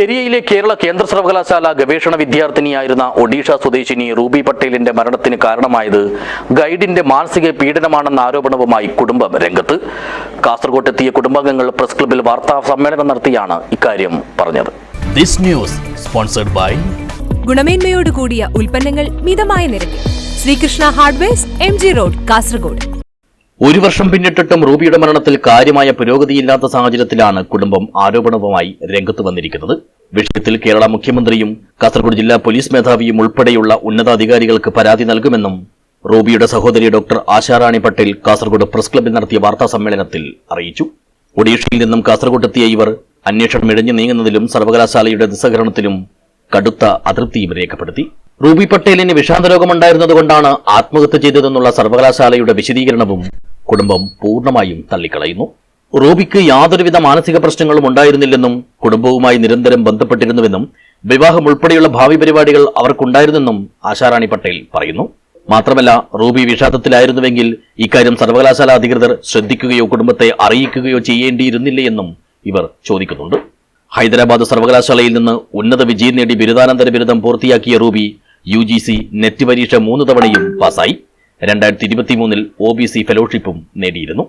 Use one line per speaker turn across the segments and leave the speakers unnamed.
പെരിയയിലെ കേരള കേന്ദ്ര സർവകലാശാല ഗവേഷണ വിദ്യാർത്ഥിനിയായിരുന്ന ഒഡീഷ സ്വദേശിനി റൂബി പട്ടേലിന്റെ മരണത്തിന് കാരണമായത് ഗൈഡിന്റെ മാനസിക പീഡനമാണെന്ന ആരോപണവുമായി കുടുംബം രംഗത്ത്. കാസർകോട്ട് എത്തിയ കുടുംബാംഗങ്ങൾ പ്രസ് ക്ലബിൽ വാർത്താ സമ്മേളനം നടത്തിയാണ് ഇക്കാര്യം പറഞ്ഞത്.
This news sponsored by
ഗുണമേന്മയോട് കൂടിയ ഉൽപ്പന്നങ്ങൾ മിതമായ നിരക്കിൽ. Sreekrishna hardwares M G road Kasaragod
ഒരു വർഷം പിന്നിട്ടിട്ടും റൂബിയുടെ മരണത്തിൽ കാര്യമായ പുരോഗതിയില്ലാത്ത സാഹചര്യത്തിലാണ് കുടുംബം ആരോപണവുമായി രംഗത്ത് വന്നിരിക്കുന്നത്. വിഷയത്തിൽ കേരള മുഖ്യമന്ത്രിയും കാസർഗോഡ് ജില്ലാ പോലീസ് മേധാവിയും ഉൾപ്പെടെയുള്ള ഉന്നതാധികാരികൾക്ക് പരാതി നൽകുമെന്നും റൂബിയുടെ സഹോദരി ഡോക്ടർ ആശാറാണി പട്ടേൽ കാസർഗോഡ് പ്രസ് ക്ലബിൽ നടത്തിയ വാർത്താ സമ്മേളനത്തിൽ അറിയിച്ചു. ഒഡീഷയിൽ നിന്നും കാസർഗോഡെത്തിയ ഇവർ അന്വേഷണം ഇഴഞ്ഞു നീങ്ങുന്നതിലും സർവകലാശാലയുടെ നിസ്സഹകരണത്തിലും കടുത്ത അതൃപ്തിയും രേഖപ്പെടുത്തി. റൂബി പട്ടേലിന് വിഷാദ രോഗമുണ്ടായിരുന്നതുകൊണ്ടാണ് ആത്മഹത്യ ചെയ്തതെന്നുള്ള സർവകലാശാലയുടെ വിശദീകരണവും കുടുംബം പൂർണമായും തള്ളിക്കളയുന്നു. റൂബിക്ക് യാതൊരുവിധ മാനസിക പ്രശ്നങ്ങളും ഉണ്ടായിരുന്നില്ലെന്നും കുടുംബവുമായി നിരന്തരം ബന്ധപ്പെട്ടിരുന്നുവെന്നും വിവാഹം ഉൾപ്പെടെയുള്ള ഭാവി പരിപാടികൾ അവർക്കുണ്ടായിരുന്നെന്നും ആശാറാണി പട്ടേൽ പറയുന്നു. മാത്രമല്ല റൂബി വിഷാദത്തിലായിരുന്നുവെങ്കിൽ ഇക്കാര്യം സർവകലാശാല അധികൃതർ ശ്രദ്ധിക്കുകയോ കുടുംബത്തെ അറിയിക്കുകയോ ചെയ്യേണ്ടിയിരുന്നില്ലേ എന്നും ഇവർ ചോദിക്കുന്നുണ്ട്. ഹൈദരാബാദ് സർവകലാശാലയിൽ നിന്ന് ഉന്നത വിജയം നേടി ബിരുദാനന്തര ബിരുദം പൂർത്തിയാക്കിയ Ruby U G C net പരീക്ഷ മൂന്ന് തവണയും പാസായി രണ്ടായിരത്തി ഇരുപത്തിമൂന്നിൽ ഒ ബി സി ഫെലോഷിപ്പും നേടിയിരുന്നു.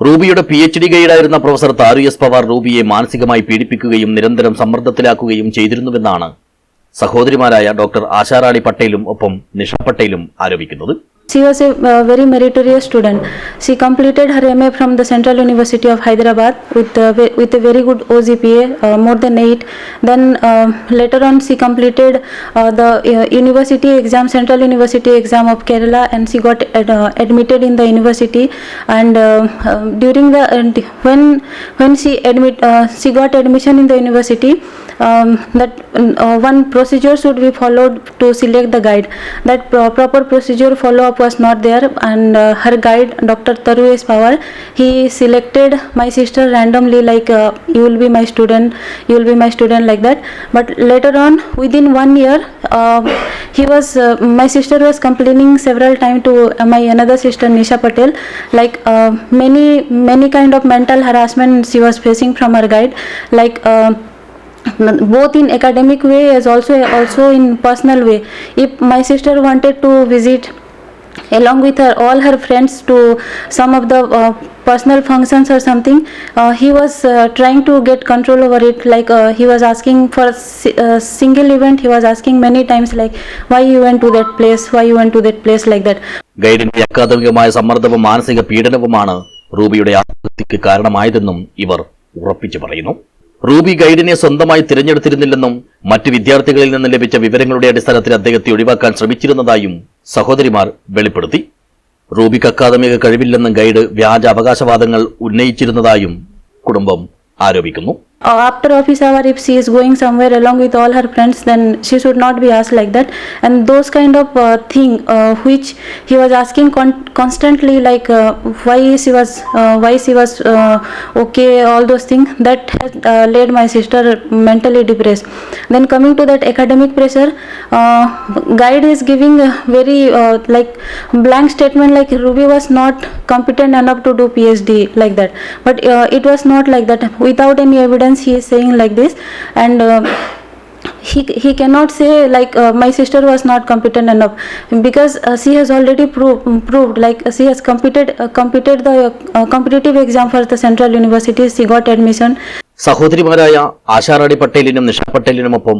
റൂബിയുടെ പി എച്ച് ഡി ഗൈഡായിരുന്ന പ്രൊഫസർ താരു എസ് പവാർ റൂബിയെ മാനസികമായി പീഡിപ്പിക്കുകയും നിരന്തരം സമ്മർദ്ദത്തിലാക്കുകയും ചെയ്തിരുന്നുവെന്നാണ് സഹോദരിമാരായ ഡോക്ടർ ആശാറാണി പട്ടേലും ഒപ്പം നിഷ പട്ടേലും ആരോപിക്കുന്നത്.
She was a uh, very meritorious student. She completed her MA from the Central University of Hyderabad with, uh, with a very good OGPA, uh, more than 8. Then uh, later on she completed uh, the uh, university exam, Central University exam of Kerala and she got ad- uh, admitted in the university and uh, uh, during the, when, when she admit, uh, she got admission in the university, um, that uh, one procedure should be followed to select the guide. That pro- proper procedure follow was not there, and uh, her guide, Dr. Taru S. Pawar, he selected my sister randomly, like uh, you will be my student, you will be my student, like that. But later on, within one year, uh, he was uh, my sister was complaining several times to uh, my another sister Nisha Patel, like uh, many many kind of mental harassment she was facing from her guide, like. Uh, both in academic way as also also in personal way if my sister wanted to visit along with her all her friends to some of the uh, personal functions or something uh, he was uh, trying to get control over it like uh, he was asking for a si- uh, single event he was asking many times like why you went to that place why you went to that place like that
ഗൈഡിന്റെ അക്കാദമികമായ സമ്മർദ്ദവും മാനസിക പീഡനവുമാണ് റൂബിയുടെ ആത്മഹത്യക്ക് കാരണമായതെന്നും ഇവർ ഉറപ്പിച്ചു പറയുന്നു Ruby ഗൈഡിനെ സ്വന്തമായി തിരഞ്ഞെടുത്തിരുന്നില്ലെന്നും മറ്റ് വിദ്യാർത്ഥികളിൽ നിന്ന് ലഭിച്ച വിവരങ്ങളുടെ അടിസ്ഥാനത്തിൽ അദ്ദേഹത്തെ ഒഴിവാക്കാൻ ശ്രമിച്ചിരുന്നതായും സഹോദരിമാർ വെളിപ്പെടുത്തി. റൂബിക്ക് അക്കാദമിക കഴിവില്ലെന്നും ഗൈഡ് വ്യാജ അവകാശവാദങ്ങൾ ഉന്നയിച്ചിരുന്നതായും കുടുംബം ആരോപിക്കുന്നു.
After office hour if she is going somewhere along with all her friends then she should not be asked like that. And those kind of uh, thing uh, which he was asking con- constantly like uh, why she was uh, why she was uh, okay all those things that has uh, led my sister mentally depressed. Then coming to that academic pressure uh, guide is giving very uh, like blank statement like ruby was not competent enough to do phd like that but uh, it was not like that without any evidence he is saying like this and uh, he, he cannot say like uh, my sister was not competent enough because uh, she has already pro- proved like uh, she has competed uh, competed the uh, competitive exam for the central university she got admission
സഹോദരിമാരായ Asharani പട്ടേലിനും Nisha പട്ടേലിനുമൊപ്പം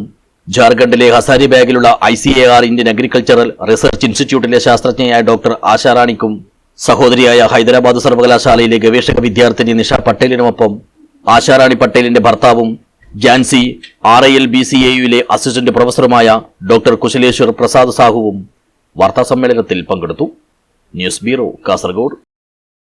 ജാർഖണ്ഡിലെ ഹസാരിബാഗിലുള്ള I C A R Indian agricultural research ഇൻസ്റ്റിറ്റ്യൂട്ടിലെ ശാസ്ത്രജ്ഞയായ doctor ആശാറാണിക്കും സഹോദരിയായ ഹൈദരാബാദ് സർവകലാശാലയിലെ ഗവേഷക വിദ്യാർത്ഥിനി നിഷ പട്ടേലിനുമൊപ്പം ആശാറാണി പട്ടേലിന്റെ ഭർത്താവും Jhansi R I L B C എയുവിലെ assistant പ്രൊഫസറുമായ ഡോക്ടർ കുശലേശ്വർ പ്രസാദ് സാഹുവും വാർത്താസമ്മേളനത്തിൽ പങ്കെടുത്തു. News bureau Kasaragod.